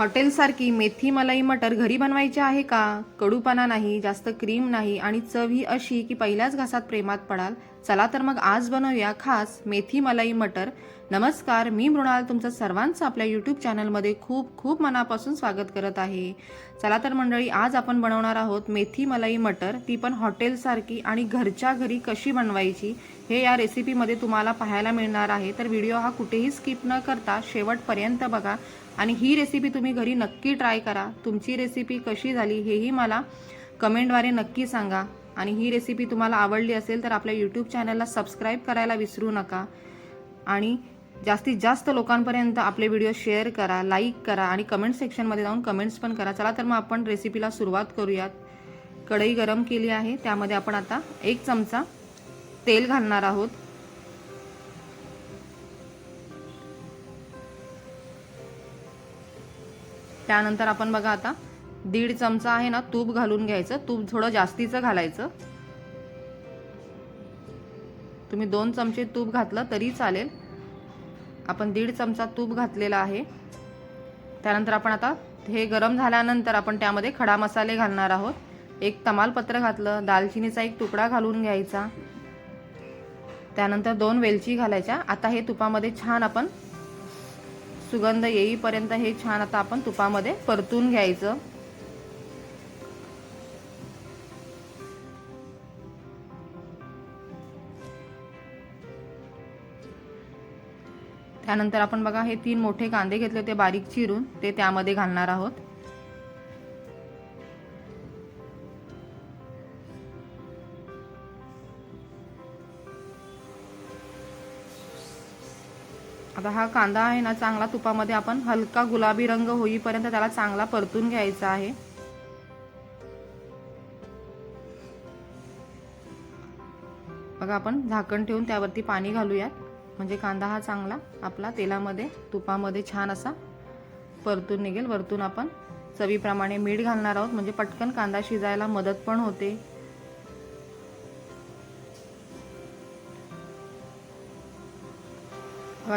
हॉटेलसारखी मेथी मलाई मटर घरी बनवायची आहे का? कडूपणा नाही जास्त क्रीम नाही आणि चव ही अशी की पहिल्याच घासात प्रेमात पडाल. चला तर मग आज बनवूया खास मेथी मलाई मटर. नमस्कार मी मृणाल तुमचं सर्वांचं आपल्या यूट्यूब चॅनलमध्ये खूप खूप मनापासून स्वागत करत आहे. चला तर मंडळी आज आपण बनवणार आहोत मेथी मलाई मटर. ती पण हॉटेलसारखी आणि घरच्या घरी कशी बनवायची हे या रेसिपीमध्ये तुम्हाला पाहायला मिळणार आहे. तर व्हिडिओ हा कुठेही स्किप न करता शेवटपर्यंत बघा. आणि ही रेसिपी तुम्ही घरी नक्की ट्राय करा. तुमची रेसिपी कशी झाली हेही मला कमेंटद्वारे नक्की सांगा. आणि ही रेसिपी तुम्हाला आवडली असेल तर आपल्या यूट्यूब चॅनलला सबस्क्राईब करायला विसरू नका. आणि जास्तीत जास्त लोकांपर्यंत आपले व्हिडिओ शेअर करा लाईक करा आणि कमेंट सेक्शनमध्ये जाऊन कमेंट्स पण करा. चला तर मग आपण रेसिपीला सुरुवात करूयात. कढई गरम केली आहे. त्यामध्ये आपण आता एक चमचा तेल घालणार आहोत. त्यानंतर आपण बघा आता दीड चमचा आहे ना तूप घालून घ्यायचं. तूप थोडं जास्तीचं घालायचं. तुम्ही दोन चमचे तूप घातलं तरी चालेल. आपण दीड चमचा तूप घातलेला आहे. त्यानंतर आपण आता हे गरम झाल्यानंतर आपण त्यामध्ये खडा मसाले घालणार आहोत. एक तमालपत्र घातलं दालचिनीचा एक तुकडा घालून घ्यायचा. त्यानंतर दोन वेलची घालायच्या. आता हे तुपामध्ये छान आपण सुगंध येईपर्यंत हे छान आता आपण तुपामध्ये परतून घ्यायचं. त्यानंतर आपण बघा हे तीन मोठे कांदे घेतले होते बारीक चिरून ते त्यामध्ये घालणार आहोत. आता हा कांदा आहे ना चांगला तुपामध्ये आपण हलका गुलाबी रंग होईपर्यंत त्याला चांगला परतून घ्यायचा आहे. बघा आपण झाकण ठेवून त्यावरती पाणी घालूयात. म्हणजे कांदा हा चांगला आपला तेलामध्ये तुपामध्ये छान असा परतून निघेल. वरतून आपण चवीप्रमाणे मीठ घालणार आहोत. म्हणजे पटकन कांदा शिजायला मदत पण होते.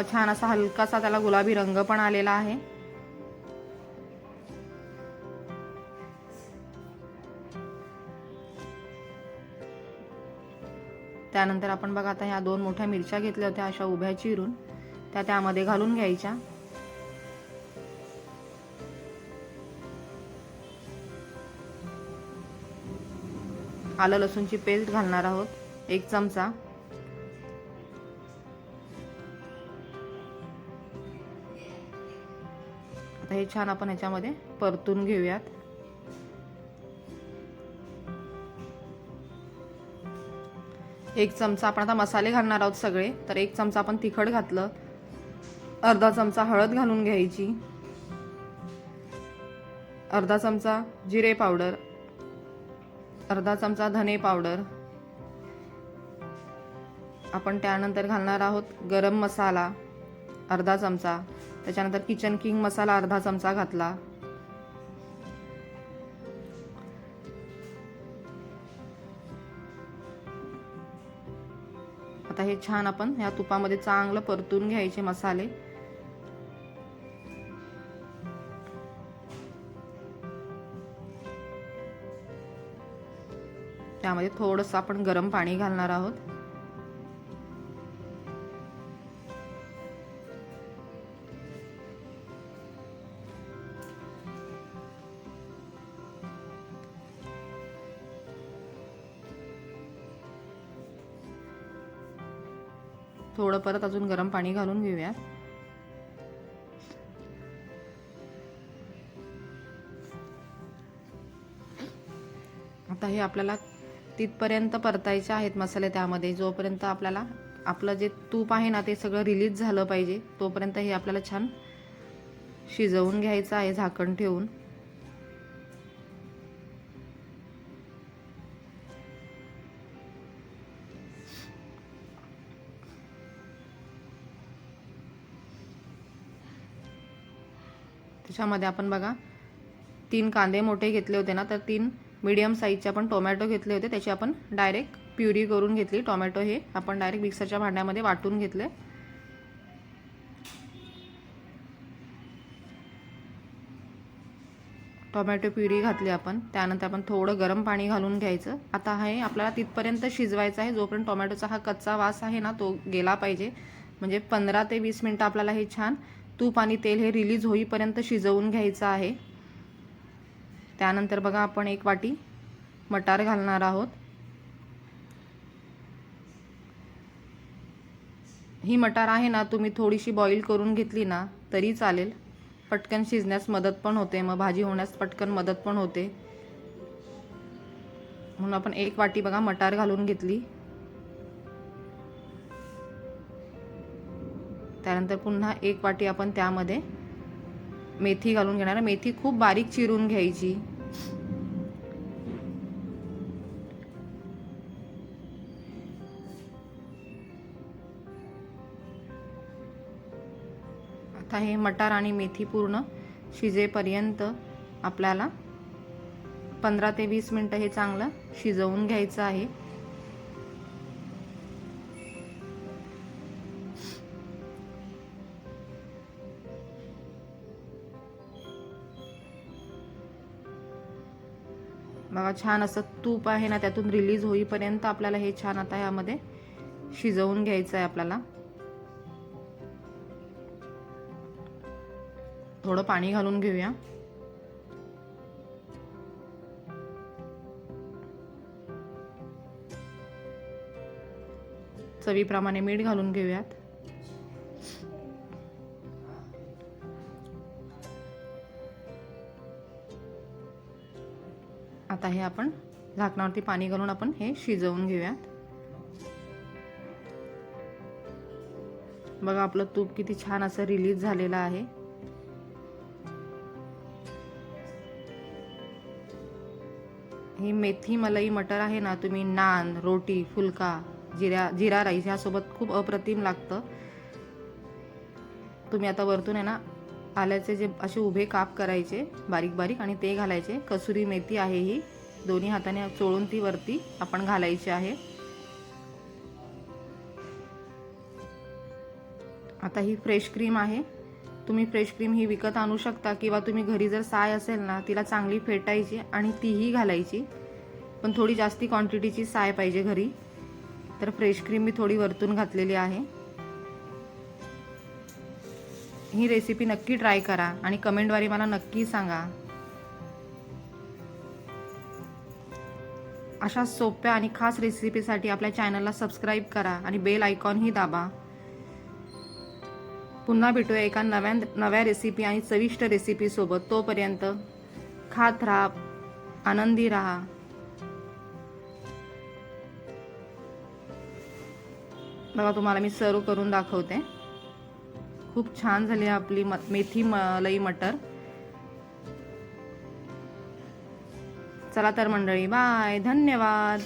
छान असा हलकासा त्याला गुलाबी रंग पण आलेला आहे. त्यानंतर आपण बघा आता ह्या दोन मोठ्या मिरच्या घेतल्या होत्या अशा उभ्या चिरून. त्या त्यामध्ये घालून घ्यायच्या. आलं लसूणची पेस्ट घालणार आहोत. एक चमचा. आता हे छान आपण ह्याच्यामध्ये परतून घेऊयात. एक चमचा आपण आता मसाले घालणार आहोत सगळे. तर एक चमचा आपण तिखट घातलं. अर्धा चमचा हळद घालून घ्यायची. अर्धा चमचा जिरे पावडर. अर्धा चमचा धने पावडर. आपण त्यानंतर घालणार आहोत गरम मसाला. अर्धा चमचा. त्याच्यानंतर किचन किंग मसाला अर्धा चमचा घातला. आता हे छान आपण ह्या तुपामध्ये चांगलं परतून घ्यायचे मसाले. त्यामध्ये थोडंसं आपण गरम पाणी घालणार आहोत. थोडं परत अजून गरम पाणी घालून घेऊया. आता हे आपल्याला तिथपर्यंत परतायचे आहेत मसाले त्यामध्ये. जोपर्यंत आपल्याला आपलं जे तूप आहे ना ते सगळं रिलीज झालं पाहिजे तोपर्यंत हे आपल्याला छान शिजवून घ्यायचं आहे झाकण ठेवून. त्याच्यामध्ये आपण बघा तीन कांदे मोठे घेतले होते ना तर तीन मीडियम साईजचे आपण टोमॅटो घेतले होते. त्याची आपण डायरेक्ट प्युरी करून घेतली. टोमॅटो हे आपण डायरेक्ट मिक्सरच्या भांड्यामध्ये वाटून घेतले. टोमॅटो प्युरी घातली आपण. त्यानंतर आपण थोडं गरम पाणी घालून घ्यायचं. आता हे आपल्याला तिथपर्यंत शिजवायचं आहे. जोपर्यंत टोमॅटोचा हा कच्चा वास आहे ना तो गेला पाहिजे. म्हणजे पंधरा ते वीस मिनटं आपल्याला हे छान तूप आणि तेल हे रिलीज होईपर्यंत शिजवून घ्यायचं आहे. त्यानंतर बघा आपण एक वाटी मटार घालणार आहोत. ही मटार आहे ना तुम्ही थोडीशी बॉईल करून घेतली ना तरी चालेल. पटकन शिजण्यास मदत पण होते. मग भाजी होण्यास पटकन मदत पण होते. म्हणून आपण एक वाटी बघा मटार घालून घेतली. त्यानंतर पुन्हा एक वाटी आपण त्यामध्ये मेथी घालून घेणार. मेथी खूप बारीक चिरून घ्यायची. आता हे मटार आणि मेथी पूर्ण शिजेपर्यंत आपल्याला पंधरा ते वीस मिनटं हे चांगलं शिजवून घ्यायचं आहे. बघा छान असं तूप आहे ना त्यातून रिलीज होईपर्यंत आपल्याला हे छान आता यामध्ये शिजवून घ्यायचं आहे आपल्याला. थोडं पाणी घालून घेऊया. चवीप्रमाणे मीठ घालून घेऊयात. आता हे आपण झाकणावरती पाणी घालून आपण हे शिजवून घेऊयात. बघा आपलं तूप किती छान असं रिलीज झालेलं आहे. ही मेथी मलाई मटर आहे ना तुम्ही नान रोटी फुलका जिरा जिरा राईस ह्यासोबत खूप अप्रतिम लागतं. तुम्ही आता वरतून आहे ना आल्याचे जे असे उभे काप करायचे बारीक बारीक आणि ते घालायचे. कसुरी मेथी आहे ही. दोन्ही हाताने चोळून ती वरती आपण घालायची आहे. आता ही फ्रेश क्रीम आहे. तुम्ही फ्रेश क्रीम ही विकत आणू शकता किंवा तुम्ही घरी जर साय असेल ना तिला चांगली फेटायची आणि तीही घालायची. पण थोडी जास्ती क्वांटिटीची साय पाहिजे घरी. तर फ्रेश क्रीम मी थोडी वरतून घातलेली आहे. ही रेसिपी नक्की ट्राय करा आणि कमेंटद्वारे मला नक्की सांगा. अशा सोप्या आणि खास रेसिपीसाठी आपल्या चॅनलला सबस्क्राईब करा आणि बेल आयकॉनही दाबा. पुन्हा भेटूया एका नव्या नव्या रेसिपी आणि चविष्ट रेसिपीसोबत तोपर्यंत खात राहा आनंदी राहा. बघा तुम्हाला मी सर्व करून दाखवते. खूप छान झाली आपली म मेथी मलाई मटर. चला तर मंडळी बाय धन्यवाद.